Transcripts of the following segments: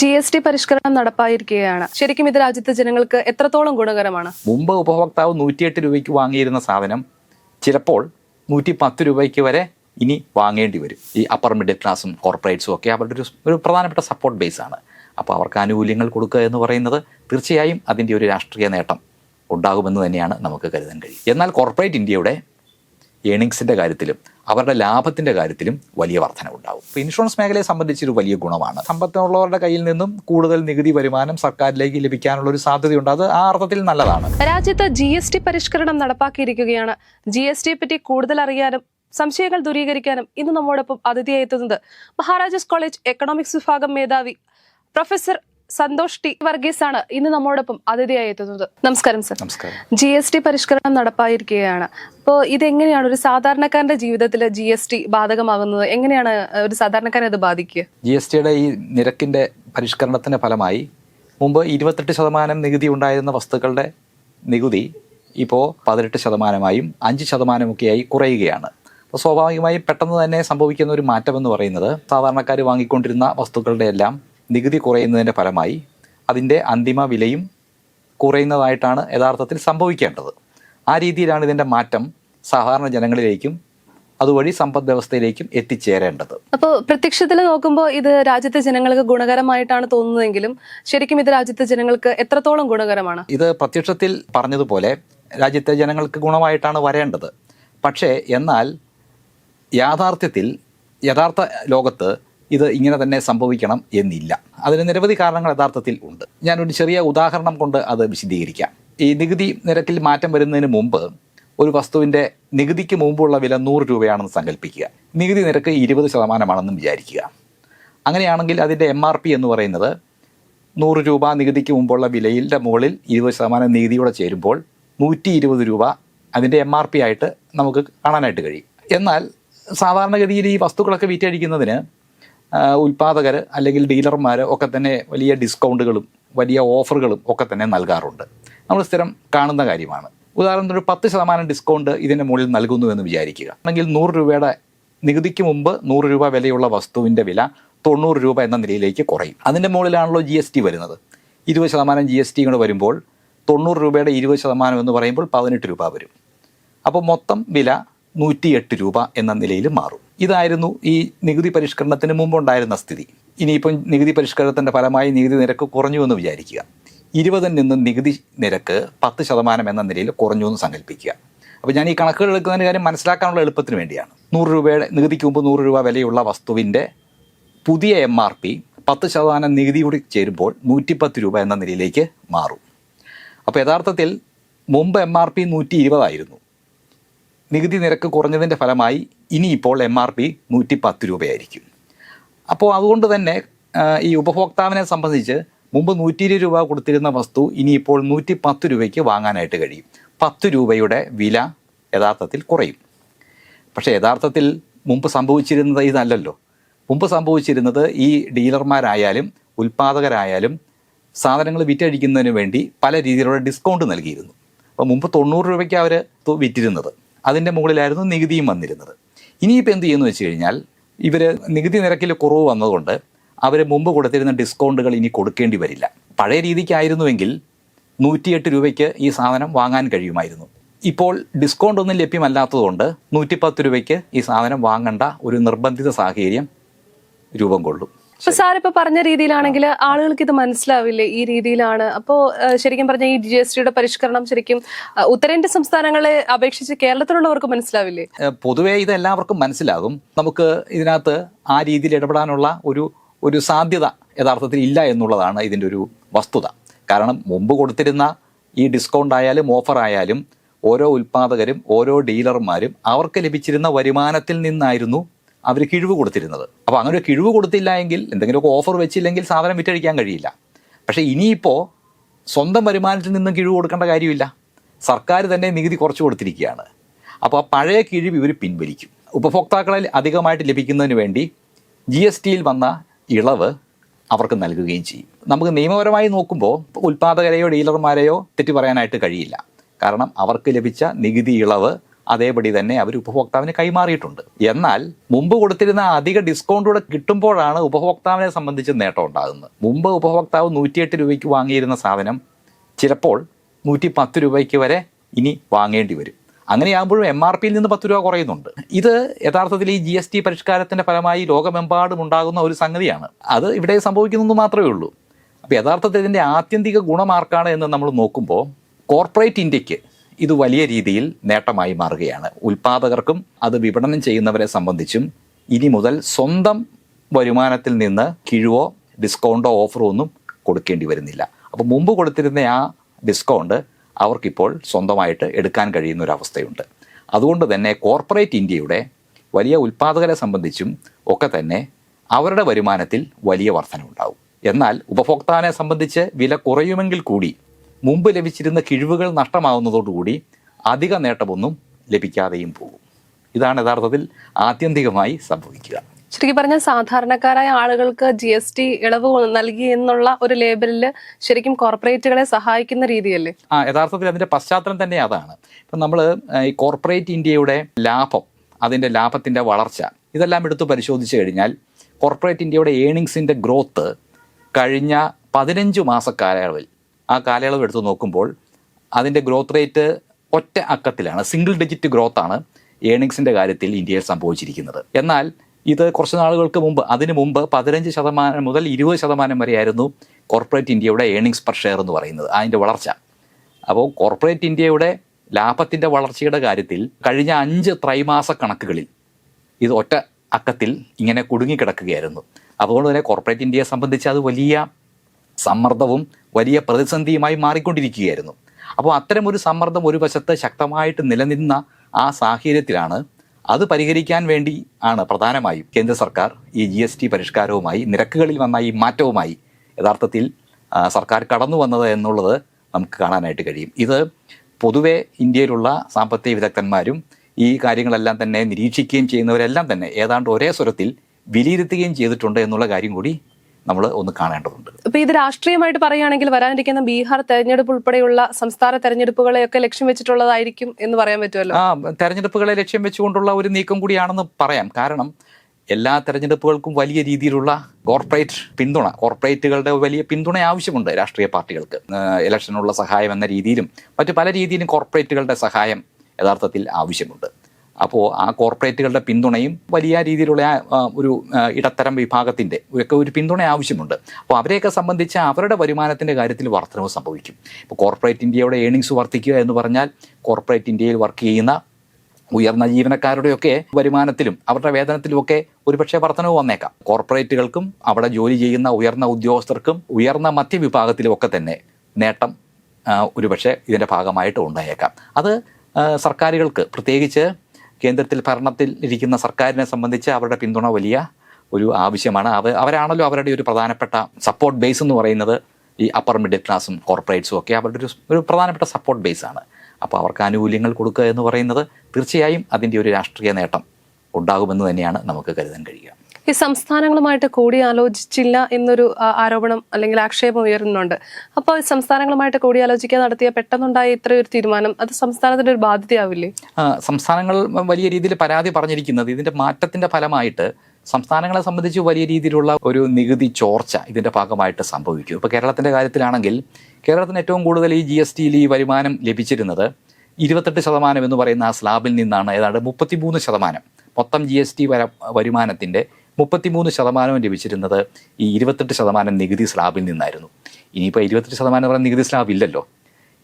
G S T പരിഷ്കരണം നടപ്പായിരിക്കുകയാണ്. ശരിക്കും ഇത് രാജ്യത്തെ ജനങ്ങൾക്ക് എത്രത്തോളം ഗുണകരമാണ്? മുമ്പ് ഉപഭോക്താവ് നൂറ്റിയെട്ട് രൂപയ്ക്ക് വാങ്ങിയിരുന്ന സാധനം ചിലപ്പോൾ നൂറ്റി പത്ത് രൂപയ്ക്ക് വരെ ഇനി വാങ്ങേണ്ടി വരും. ഈ അപ്പർ മിഡിൽ ക്ലാസ്സും കോർപ്പറേറ്റ്സും ഒക്കെ അവരുടെ ഒരു ഒരു പ്രധാനപ്പെട്ട സപ്പോർട്ട് ബേസ് ആണ്. അപ്പോൾ അവർക്ക് ആനുകൂല്യങ്ങൾ കൊടുക്കുക എന്ന് പറയുന്നത് തീർച്ചയായും അതിന്റെ ഒരു രാഷ്ട്രീയ നേട്ടം ഉണ്ടാകുമെന്ന് തന്നെയാണ് നമുക്ക് കരുതാൻ കഴിയും എന്നാൽ കോർപ്പറേറ്റ് ഇന്ത്യയുടെ ഏണിങ്സിന്റെ കാര്യത്തിലും അവരുടെ ലാഭത്തിന്റെ കാര്യത്തിലും വലിയ വർധന ഉണ്ടാവും ഇപ്പോൾ ഇൻഷുറൻസ് മേഖലയെ സംബന്ധിച്ചൊരു വലിയ ഗുണമാണ്. സമ്പത്തിനുള്ളവരുടെ കയ്യിൽ നിന്നും കൂടുതൽ നികുതി വരുമാനം സർക്കാരിലേക്ക് ലഭിക്കാനുള്ള ഒരു സാധ്യതയുണ്ട്. അത് ആ അർത്ഥത്തിൽ നല്ലതാണ്. രാജ്യത്ത് ജി എസ് ടി പരിഷ്കരണം നടപ്പാക്കിയിരിക്കുകയാണ്. ജി എസ് ടിയെ പറ്റി കൂടുതൽ അറിയാനും സംശയങ്ങൾ ദൂരീകരിക്കാനും ഇന്ന് നമ്മോടൊപ്പം അതിഥിയായി എത്തുന്നത് മഹാരാജാസ് കോളേജ് എക്കണോമിക്സ് വിഭാഗം മേധാവി പ്രൊഫസർ സന്തോഷ് ടി വർഗീസ് ആണ് ഇന്ന് നമ്മോടൊപ്പം അതിഥിയായി എത്തുന്നത്. നമസ്കാരം സർ. നമസ്കാരം. ജി എസ് ടി പരിഷ്കരണം നടപ്പായിരിക്കുകയാണ്. അപ്പോൾ ഇതെങ്ങനെയാണ് ഒരു സാധാരണക്കാരന്റെ ജീവിതത്തിൽ ജി എസ് ടി ബാധകമാകുന്നത്? എങ്ങനെയാണ് ഒരു സാധാരണക്കാരനെ അത് ബാധിക്കുക? ജി എസ് ടിയുടെ ഈ നിരക്കിന്റെ പരിഷ്കരണത്തിന്റെ ഫലമായി മുമ്പ് ഇരുപത്തെട്ട് ശതമാനം നികുതി ഉണ്ടായിരുന്ന വസ്തുക്കളുടെ നികുതി ഇപ്പോൾ പതിനെട്ട് ശതമാനമായും അഞ്ച് ശതമാനമൊക്കെയായി കുറയുകയാണ്. അപ്പോൾ സ്വാഭാവികമായും പെട്ടെന്ന് തന്നെ സംഭവിക്കുന്ന ഒരു മാറ്റം എന്ന് പറയുന്നത് സാധാരണക്കാർ വാങ്ങിക്കൊണ്ടിരുന്ന വസ്തുക്കളുടെ എല്ലാം നികുതി കുറയുന്നതിന്റെ ഫലമായി അതിന്റെ അന്തിമ വിലയും കുറയുന്നതായിട്ടാണ് യഥാർത്ഥത്തിൽ സംഭവിക്കേണ്ടത്. ആ രീതിയിലാണ് ഇതിന്റെ മാറ്റം സാധാരണ ജനങ്ങളിലേക്കും അതുവഴി സമ്പദ് വ്യവസ്ഥയിലേക്കും എത്തിച്ചേരേണ്ടത്. അപ്പോൾ പ്രത്യക്ഷത്തിൽ നോക്കുമ്പോൾ ഇത് രാജ്യത്തെ ജനങ്ങൾക്ക് ഗുണകരമായിട്ടാണ് തോന്നുന്നതെങ്കിലും ശരിക്കും ഇത് രാജ്യത്തെ ജനങ്ങൾക്ക് എത്രത്തോളം ഗുണകരമാണ്? ഇത് പ്രത്യക്ഷത്തിൽ പറഞ്ഞതുപോലെ രാജ്യത്തെ ജനങ്ങൾക്ക് ഗുണമായിട്ടാണ് വരേണ്ടത്. പക്ഷേ എന്നാൽ യാഥാർത്ഥ്യത്തിൽ യഥാർത്ഥ ലോകത്ത് ഇത് ഇങ്ങനെ തന്നെ സംഭവിക്കണം എന്നില്ല. അതിന് നിരവധി കാരണങ്ങൾ യഥാർത്ഥത്തിൽ ഉണ്ട്. ഞാനൊരു ചെറിയ ഉദാഹരണം കൊണ്ട് അത് വിശദീകരിക്കാം. ഈ നികുതി നിരക്കിൽ മാറ്റം വരുന്നതിന് മുമ്പ് ഒരു വസ്തുവിന്റെ നികുതിക്ക് മുമ്പുള്ള വില നൂറ് രൂപയാണെന്ന് സങ്കല്പിക്കുക നികുതി നിരക്ക് ഇരുപത് ശതമാനമാണെന്നും വിചാരിക്കുക. അങ്ങനെയാണെങ്കിൽ അതിന്റെ എം ആർ പി എന്ന് പറയുന്നത് നൂറ് രൂപ നികുതിക്ക് മുമ്പുള്ള വിലയിന്റെ മുകളിൽ ഇരുപത് ശതമാനം നികുതിയോടെ ചേരുമ്പോൾ നൂറ്റി ഇരുപത് രൂപ അതിന്റെ എം ആർ പി ആയിട്ട് നമുക്ക് കാണാനായിട്ട് കഴിയും. എന്നാൽ സാധാരണഗതിയിൽ ഈ വസ്തുക്കളൊക്കെ വിറ്റഴിക്കുന്നതിന് ഉൽപ്പാദകർ അല്ലെങ്കിൽ ഡീലർമാർ ഒക്കെ തന്നെ വലിയ ഡിസ്കൗണ്ടുകളും വലിയ ഓഫറുകളും ഒക്കെ തന്നെ നൽകാറുണ്ട്. നമ്മൾ സ്ഥിരം കാണുന്ന കാര്യമാണ്. ഉദാഹരണത്തിന് ഒരു പത്ത് ശതമാനം ഡിസ്കൗണ്ട് ഇതിന്റെ മുകളിൽ നൽകുന്നു എന്ന് വിചാരിക്കുക. അല്ലെങ്കിൽ നൂറ് രൂപയുടെ നികുതിക്ക് മുമ്പ് നൂറ് രൂപ വിലയുള്ള വസ്തുവിന്റെ വില തൊണ്ണൂറ് രൂപ എന്ന നിലയിലേക്ക് കുറയും. അതിന്റെ മുകളിലാണല്ലോ ജി എസ് ടി വരുന്നത്. ഇരുപത് ശതമാനം ജി എസ് ടി കൂടെ വരുമ്പോൾ തൊണ്ണൂറ് രൂപയുടെ ഇരുപത് ശതമാനം എന്ന് പറയുമ്പോൾ പതിനെട്ട് രൂപ വരും. അപ്പോൾ മൊത്തം വില നൂറ്റിയെട്ട് രൂപ എന്ന നിലയിൽ മാറും. ഇതായിരുന്നു ഈ നികുതി പരിഷ്കരണത്തിന് മുമ്പുണ്ടായിരുന്ന സ്ഥിതി. ഇനിയിപ്പം നികുതി പരിഷ്കരണത്തിന്റെ ഫലമായി നികുതി നിരക്ക് കുറഞ്ഞു എന്ന് വിചാരിക്കുക. ഇരുപതിൽ നിന്ന് നികുതി നിരക്ക് പത്ത് ശതമാനം എന്ന നിലയിൽ കുറഞ്ഞു എന്ന് സങ്കല്പിക്കുക. അപ്പോൾ ഞാൻ ഈ കണക്കുകൾ എടുക്കുന്നതിന്റെ കാര്യം മനസ്സിലാക്കാനുള്ള എളുപ്പത്തിന് വേണ്ടിയാണ്. നൂറ് രൂപയുടെ നികുതിക്ക് മുമ്പ് നൂറ് രൂപ വിലയുള്ള വസ്തുവിന്റെ പുതിയ എം ആർ പി പത്ത് ശതമാനം നികുതി കൂടി ചേരുമ്പോൾ നൂറ്റിപ്പത്ത് രൂപ എന്ന നിലയിലേക്ക് മാറും. അപ്പോൾ യഥാർത്ഥത്തിൽ മുമ്പ് എം ആർ പി നൂറ്റി ഇരുപതായിരുന്നു നികുതി നിരക്ക് കുറഞ്ഞതിന്റെ ഫലമായി ഇനിയിപ്പോൾ എം ആർ പി നൂറ്റി പത്ത് രൂപയായിരിക്കും. അപ്പോൾ അതുകൊണ്ട് തന്നെ ഈ ഉപഭോക്താവിനെ സംബന്ധിച്ച് മുമ്പ് നൂറ്റി ഇരുപത് രൂപ കൊടുത്തിരുന്ന വസ്തു ഇനിയിപ്പോൾ നൂറ്റി പത്ത് രൂപയ്ക്ക് വാങ്ങാനായിട്ട് കഴിയും. പത്ത് രൂപയുടെ വില യഥാർത്ഥത്തിൽ കുറയും. പക്ഷേ യഥാർത്ഥത്തിൽ മുമ്പ് സംഭവിച്ചിരുന്നത് ഇതല്ലല്ലോ. മുമ്പ് സംഭവിച്ചിരുന്നത് ഈ ഡീലർമാരായാലും ഉൽപ്പാദകരായാലും സാധനങ്ങൾ വിറ്റഴിക്കുന്നതിന് വേണ്ടി പല രീതിയിലുള്ള ഡിസ്കൗണ്ട് നൽകിയിരുന്നു. അപ്പോൾ മുമ്പ് തൊണ്ണൂറ് രൂപയ്ക്ക് അവർ വിറ്റിരുന്നത്. അതിന്റെ മുകളിലായിരുന്നു നികുതിയും വന്നിരുന്നത്. ഇനിയിപ്പോൾ എന്ത് ചെയ്യുന്നു വെച്ച് കഴിഞ്ഞാൽ ഇവർ നികുതി നിരക്കിൽ കുറവ് വന്നതുകൊണ്ട് അവർ മുമ്പ് കൊടുത്തിരുന്ന ഡിസ്കൗണ്ടുകൾ ഇനി കൊടുക്കേണ്ടി വരില്ല. പഴയ രീതിക്കായിരുന്നുവെങ്കിൽ നൂറ്റിയെട്ട് രൂപയ്ക്ക് ഈ സാധനം വാങ്ങാൻ കഴിയുമായിരുന്നു. ഇപ്പോൾ ഡിസ്കൗണ്ട് ഒന്നും ലഭ്യമല്ലാത്തതുകൊണ്ട് നൂറ്റിപ്പത്ത് രൂപയ്ക്ക് ഈ സാധനം വാങ്ങേണ്ട ഒരു നിർബന്ധിത സാഹചര്യം രൂപം കൊള്ളും. അപ്പൊ സാർ ഇപ്പൊ പറഞ്ഞ രീതിയിലാണെങ്കിൽ ആളുകൾക്ക് ഇത് മനസ്സിലാവില്ലേ ഈ രീതിയിലാണ്? അപ്പോ ശരിക്കും പറഞ്ഞ ഈ ജി എസ് ടിയുടെ പരിഷ്കരണം ശരിക്കും ഉത്തരേന്ത്യ സംസ്ഥാനങ്ങളെ അപേക്ഷിച്ച് കേരളത്തിലുള്ളവർക്ക് മനസ്സിലാവില്ലേ? പൊതുവെ പൊതുവേ ഇത് എല്ലാവർക്കും മനസ്സിലാകും. നമുക്ക് ഇതിനകത്ത് ആ രീതിയിൽ ഇടപെടാനുള്ള ഒരു ഒരു സാധ്യത യഥാർത്ഥത്തിൽ ഇല്ല എന്നുള്ളതാണ് ഇതിന്റെ ഒരു വസ്തുത. കാരണം മുമ്പ് കൊടുത്തിരുന്ന ഈ ഡിസ്കൗണ്ട് ആയാലും ഓഫർ ആയാലും ഓരോ ഉൽപ്പാദകരും ഓരോ ഡീലർമാരും അവർക്ക് ലഭിച്ചിരുന്ന വരുമാനത്തിൽ നിന്നായിരുന്നു അവർ കിഴിവ് കൊടുത്തിരുന്നത്. അപ്പോൾ അങ്ങനെ ഒരു കിഴിവ് കൊടുത്തില്ല എങ്കിൽ എന്തെങ്കിലുമൊക്കെ ഓഫർ വെച്ചില്ലെങ്കിൽ സാധനം വിറ്റഴിക്കാൻ കഴിയില്ല. പക്ഷേ ഇനിയിപ്പോൾ സ്വന്തം വരുമാനത്തിൽ നിന്നും കിഴിവ് കൊടുക്കേണ്ട കാര്യമില്ല. സർക്കാർ തന്നെ നികുതി കുറച്ച് കൊടുത്തിരിക്കുകയാണ്. അപ്പോൾ ആ പഴയ കിഴിവ് ഇവർ പിൻവലിക്കും. ഉപഭോക്താക്കളെ അധികമായിട്ട് ലഭിക്കുന്നതിന് വേണ്ടി ജി എസ് ടിയിൽ വന്ന ഇളവ് അവർക്ക് നൽകുകയും ചെയ്യും. നമുക്ക് നിയമപരമായി നോക്കുമ്പോൾ ഉൽപ്പാദകരെയോ ഡീലർമാരെയോ തെറ്റി പറയാനായിട്ട് കഴിയില്ല. കാരണം അവർക്ക് ലഭിച്ച നികുതി ഇളവ് അതേപടി തന്നെ അവർ ഉപഭോക്താവിന് കൈമാറിയിട്ടുണ്ട്. എന്നാൽ മുമ്പ് കൊടുത്തിരുന്ന അധിക ഡിസ്കൗണ്ട് കൂടെ കിട്ടുമ്പോഴാണ് ഉപഭോക്താവിനെ സംബന്ധിച്ച് നേട്ടം ഉണ്ടാകുന്നത്. മുമ്പ് ഉപഭോക്താവ് നൂറ്റിയെട്ട് രൂപയ്ക്ക് വാങ്ങിയിരുന്ന സാധനം ചിലപ്പോൾ നൂറ്റി പത്ത് രൂപയ്ക്ക് വരെ ഇനി വാങ്ങേണ്ടി വരും. അങ്ങനെയാകുമ്പോഴും എം ആർ പിയിൽ നിന്ന് പത്ത് രൂപ കുറയുന്നുണ്ട്. ഇത് യഥാർത്ഥത്തിൽ ഈ ജി എസ് ടി പരിഷ്കാരത്തിന്റെ ഫലമായി ലോകമെമ്പാടും ഉണ്ടാകുന്ന ഒരു സംഗതിയാണ്. അത് ഇവിടെ സംഭവിക്കുന്നു മാത്രമേ ഉള്ളൂ. അപ്പോൾ യഥാർത്ഥത്തിൽ ഇതിന്റെ ആത്യന്തിക ഗുണമാർക്കാണ് എന്ന് നമ്മൾ നോക്കുമ്പോൾ കോർപ്പറേറ്റ് ഇന്ത്യയ്ക്ക് ഇത് വലിയ രീതിയിൽ നേട്ടമായി മാറുകയാണ്. ഉൽപാദകർക്കും അത് വിപണനം ചെയ്യുന്നവരെ സംബന്ധിച്ചും ഇനി മുതൽ സ്വന്തം വരുമാനത്തിൽ നിന്ന് കിഴിവോ ഡിസ്കൗണ്ടോ ഓഫറോ ഒന്നും കൊടുക്കേണ്ടി വരുന്നില്ല. അപ്പോൾ മുമ്പ് കൊടുത്തിരുന്ന ആ ഡിസ്കൗണ്ട് അവർക്കിപ്പോൾ സ്വന്തമായിട്ട് എടുക്കാൻ കഴിയുന്ന ഒരു അവസ്ഥയുണ്ട് അതുകൊണ്ട് തന്നെ കോർപ്പറേറ്റ് ഇന്ത്യയുടെ വലിയ ഉൽപാദകരെ സംബന്ധിച്ചും ഒക്കെ തന്നെ അവരുടെ വരുമാനത്തിൽ വലിയ വർധനവുണ്ടാവും. എന്നാൽ ഉപഭോക്താവിനെ സംബന്ധിച്ച് വില കുറയുമെങ്കിൽ കൂടി മുമ്പ് ലഭിച്ചിരുന്ന കിഴിവുകൾ നഷ്ടമാവുന്നതോടുകൂടി അധിക നേട്ടമൊന്നും ലഭിക്കാതെയും പോകും. ഇതാണ് യഥാർത്ഥത്തിൽ ആത്യന്തികമായി സംഭവിക്കുക. ശരിക്കും പറഞ്ഞാൽ സാധാരണക്കാരായ ആളുകൾക്ക് ജി എസ് ടി ഇളവ് നൽകി എന്നുള്ള ഒരു ലേബലിൽ ശരിക്കും കോർപ്പറേറ്റുകളെ സഹായിക്കുന്ന രീതിയല്ലേ? ആ യഥാർത്ഥത്തിൽ അതിന്റെ പശ്ചാത്തലം തന്നെ അതാണ്. ഇപ്പം നമ്മൾ ഈ കോർപ്പറേറ്റ് ഇന്ത്യയുടെ ലാഭം അതിന്റെ ലാഭത്തിന്റെ വളർച്ച ഇതെല്ലാം എടുത്തു പരിശോധിച്ച് കഴിഞ്ഞാൽ കോർപ്പറേറ്റ് ഇന്ത്യയുടെ ഏണിങ്സിന്റെ ഗ്രോത്ത് കഴിഞ്ഞ പതിനഞ്ച് മാസ കാലയളവിൽ ആ കാലയളവ് എടുത്ത് നോക്കുമ്പോൾ അതിന്റെ ഗ്രോത്ത് റേറ്റ് ഒറ്റ അക്കത്തിലാണ്. സിംഗിൾ ഡിജിറ്റ് ഗ്രോത്ത് ആണ് ഏണിങ്സിന്റെ കാര്യത്തിൽ ഇന്ത്യയിൽ സംഭവിച്ചിരിക്കുന്നത്. എന്നാൽ ഇത് കുറച്ച് നാളുകൾക്ക് മുമ്പ് അതിന് മുമ്പ് പതിനഞ്ച് ശതമാനം മുതൽ ഇരുപത് ശതമാനം വരെയായിരുന്നു കോർപ്പറേറ്റ് ഇന്ത്യയുടെ ഏണിങ്സ് പെർ ഷെയർ എന്ന് പറയുന്നത് അതിന്റെ വളർച്ച. അപ്പോൾ കോർപ്പറേറ്റ് ഇന്ത്യയുടെ ലാഭത്തിന്റെ വളർച്ചയുടെ കാര്യത്തിൽ കഴിഞ്ഞ അഞ്ച് ത്രൈമാസ കണക്കുകളിൽ ഇത് ഒറ്റ അക്കത്തിൽ ഇങ്ങനെ കുടുങ്ങിക്കിടക്കുകയായിരുന്നു. അതുകൊണ്ട് തന്നെ കോർപ്പറേറ്റ് ഇന്ത്യയെ സംബന്ധിച്ച് അത് വലിയ സമ്മർദ്ദവും വലിയ പ്രതിസന്ധിയുമായി മാറിക്കൊണ്ടിരിക്കുകയായിരുന്നു. അപ്പോൾ അത്തരമൊരു സമ്മർദ്ദം ഒരു വശത്ത് ശക്തമായിട്ട് നിലനിന്ന ആ സാഹചര്യത്തിലാണ് അത് പരിഹരിക്കാൻ വേണ്ടി ആണ് പ്രധാനമായും കേന്ദ്ര സർക്കാർ ഈ ജി എസ് ടി പരിഷ്കാരവുമായി നിരക്കുകളിൽ വന്ന ഈ മാറ്റവുമായി യഥാർത്ഥത്തിൽ സർക്കാർ കടന്നു വന്നത് എന്നുള്ളത് നമുക്ക് കാണാനായിട്ട് കഴിയും. ഇത് പൊതുവെ ഇന്ത്യയിലുള്ള സാമ്പത്തിക വിദഗ്ധന്മാരും ഈ കാര്യങ്ങളെല്ലാം തന്നെ നിരീക്ഷിക്കുകയും ചെയ്യുന്നവരെല്ലാം തന്നെ ഏതാണ്ട് ഒരേ സ്വരത്തിൽ വിലയിരുത്തുകയും ചെയ്തിട്ടുണ്ട് എന്നുള്ള കാര്യം കൂടി നമ്മൾ ഒന്ന് കാണേണ്ടതുണ്ട്. ഇപ്പൊ ഇത് രാഷ്ട്രീയമായിട്ട് പറയുകയാണെങ്കിൽ വരാനിരിക്കുന്ന ബീഹാർ തെരഞ്ഞെടുപ്പ് ഉൾപ്പെടെയുള്ള സംസ്ഥാന തെരഞ്ഞെടുപ്പുകളെയൊക്കെ ലക്ഷ്യം വെച്ചിട്ടുള്ളതായിരിക്കും എന്ന് പറയാൻ പറ്റുമല്ലോ? ആ തെരഞ്ഞെടുപ്പുകളെ ലക്ഷ്യം വെച്ചുകൊണ്ടുള്ള ഒരു നീക്കം കൂടിയാണെന്ന് പറയാം. കാരണം എല്ലാ തെരഞ്ഞെടുപ്പുകൾക്കും വലിയ രീതിയിലുള്ള കോർപ്പറേറ്റ് പിന്തുണ കോർപ്പറേറ്റുകളുടെ വലിയ പിന്തുണ ആവശ്യമുണ്ട് രാഷ്ട്രീയ പാർട്ടികൾക്ക്. ഇലക്ഷനുള്ള സഹായം എന്ന രീതിയിലും മറ്റു പല രീതിയിലും കോർപ്പറേറ്റുകളുടെ സഹായം യഥാർത്ഥത്തിൽ ആവശ്യമുണ്ട്. അപ്പോൾ ആ കോർപ്പറേറ്റുകളുടെ പിന്തുണയും വലിയ രീതിയിലുള്ള ഒരു ഇടത്തരം വിഭാഗത്തിന്റെ ഒക്കെ ഒരു പിന്തുണ ആവശ്യമുണ്ട്. അപ്പോൾ അവരെയൊക്കെ സംബന്ധിച്ച് അവരുടെ വരുമാനത്തിന്റെ കാര്യത്തിൽ വർധനവ് സംഭവിക്കും. ഇപ്പോൾ കോർപ്പറേറ്റ് ഇന്ത്യയുടെ ഏണിങ്സ് വർദ്ധിക്കുക എന്ന് പറഞ്ഞാൽ കോർപ്പറേറ്റ് ഇന്ത്യയിൽ വർക്ക് ചെയ്യുന്ന ഉയർന്ന ജീവനക്കാരുടെയൊക്കെ വരുമാനത്തിലും അവരുടെ വേതനത്തിലുമൊക്കെ ഒരുപക്ഷെ വർധനവ് വന്നേക്കാം. കോർപ്പറേറ്റുകൾക്കും അവിടെ ജോലി ചെയ്യുന്ന ഉയർന്ന ഉദ്യോഗസ്ഥർക്കും ഉയർന്ന മധ്യവിഭാഗത്തിലുമൊക്കെ തന്നെ നേട്ടം ഒരുപക്ഷെ ഇതിന്റെ ഭാഗമായിട്ട് ഉണ്ടായേക്കാം. അത് സർക്കാരുകൾക്ക് പ്രത്യേകിച്ച് കേന്ദ്രത്തിൽ ഭരണത്തിൽ ഇരിക്കുന്ന സർക്കാരിനെ സംബന്ധിച്ച് അവരുടെ പിന്തുണ വലിയ ഒരു ആവശ്യമാണ്. അവ അവരാണല്ലോ അവരുടെ ഒരു പ്രധാനപ്പെട്ട സപ്പോർട്ട് ബേസ് എന്ന് പറയുന്നത് ഈ അപ്പർ മിഡിൽ ക്ലാസും കോർപ്പറേറ്റ്സും ഒക്കെ അവരുടെ ഒരു ഒരു പ്രധാനപ്പെട്ട സപ്പോർട്ട് ബേസ് ആണ്. അപ്പോൾ അവർക്ക് ആനുകൂല്യങ്ങൾ കൊടുക്കുക എന്ന് പറയുന്നത് തീർച്ചയായും അതിന്റെ ഒരു രാഷ്ട്രീയ നേട്ടം ഉണ്ടാകുമെന്ന് തന്നെയാണ് നമുക്ക് കരുതാൻ കഴിയുക. ഈ സംസ്ഥാനങ്ങളുമായിട്ട് കൂടിയാലോചിച്ചില്ല എന്നൊരു ആരോപണം അല്ലെങ്കിൽ ആക്ഷേപം ഉയരുന്നുണ്ട്. അപ്പോൾ സംസ്ഥാനങ്ങളുമായിട്ട് കൂടിയാലോചിക്കാൻ നടത്തിയ പെട്ടെന്നുണ്ടായ ഇത്രയൊരു തീരുമാനം അത് സംസ്ഥാനത്തിന്റെ ഒരു ബാധ്യതയാവില്ലേ? സംസ്ഥാനങ്ങൾ വലിയ രീതിയിൽ പരാതി പറഞ്ഞിരിക്കുന്നത് ഇതിന്റെ മാറ്റത്തിന്റെ ഫലമായിട്ട് സംസ്ഥാനങ്ങളെ സംബന്ധിച്ച് വലിയ രീതിയിലുള്ള ഒരു നികുതി ചോർച്ച ഇതിന്റെ ഭാഗമായിട്ട് സംഭവിക്കും. ഇപ്പോൾ കേരളത്തിന്റെ കാര്യത്തിലാണെങ്കിൽ കേരളത്തിന് ഏറ്റവും കൂടുതൽ ഈ ജി എസ് ടിയിൽ ഈ വരുമാനം ലഭിച്ചിരുന്നത് ഇരുപത്തെട്ട് ശതമാനം എന്ന് പറയുന്ന ആ സ്ലാബിൽ നിന്നാണ്. ഏതാണ്ട് മുപ്പത്തിമൂന്ന് ശതമാനം മൊത്തം ജി എസ് ടി വര വരുമാനത്തിന്റെ മുപ്പത്തിമൂന്ന് ശതമാനവും ലഭിച്ചിരുന്നത് ഈ ഇരുപത്തെട്ട് ശതമാനം നികുതി സ്ലാബിൽ നിന്നായിരുന്നു. ഇനിയിപ്പോൾ ഇരുപത്തെട്ട് ശതമാനം പറയുന്ന നികുതി സ്ലാബ് ഇല്ലല്ലോ.